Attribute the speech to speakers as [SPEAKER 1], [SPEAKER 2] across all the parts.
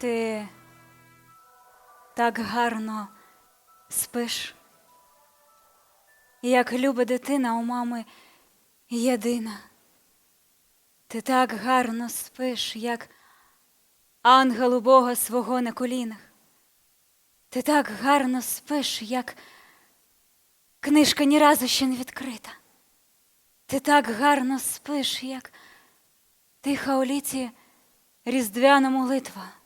[SPEAKER 1] Ти так гарно спиш, як любить дитина у мами єдина. Ти так гарно спиш, як ангел у Бога свого на колінах. Ти так гарно спиш, як книжка ні разу ще не відкрита. Ти так гарно спиш, як тиха у літі різдвяна молитва.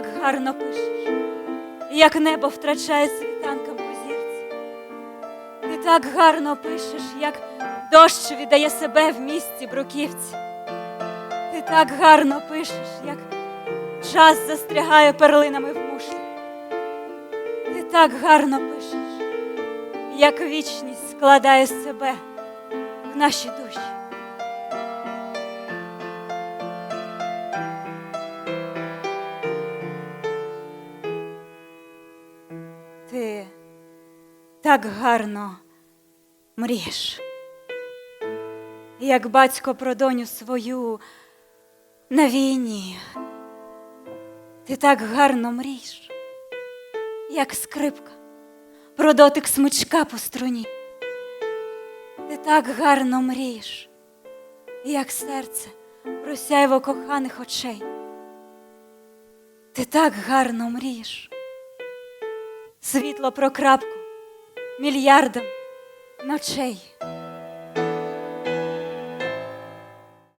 [SPEAKER 1] Так гарно пишеш, як небо втрачає світанкам по зірці. Ти так гарно пишеш, як дощ віддає себе в місті бруківці. Ти так гарно пишеш, як час застрягає перлинами в мушлі. Ти так гарно пишеш, як вічність складає себе в наші душі. Ти так гарно мрієш, як батько про доню свою на війні. Ти так гарно мрієш, як скрипка, про дотик смичка по струні. Ти так гарно мрієш, як серце про сяйво коханих очей. Ти так гарно мрієш, світло про крапку мільярдом ночей.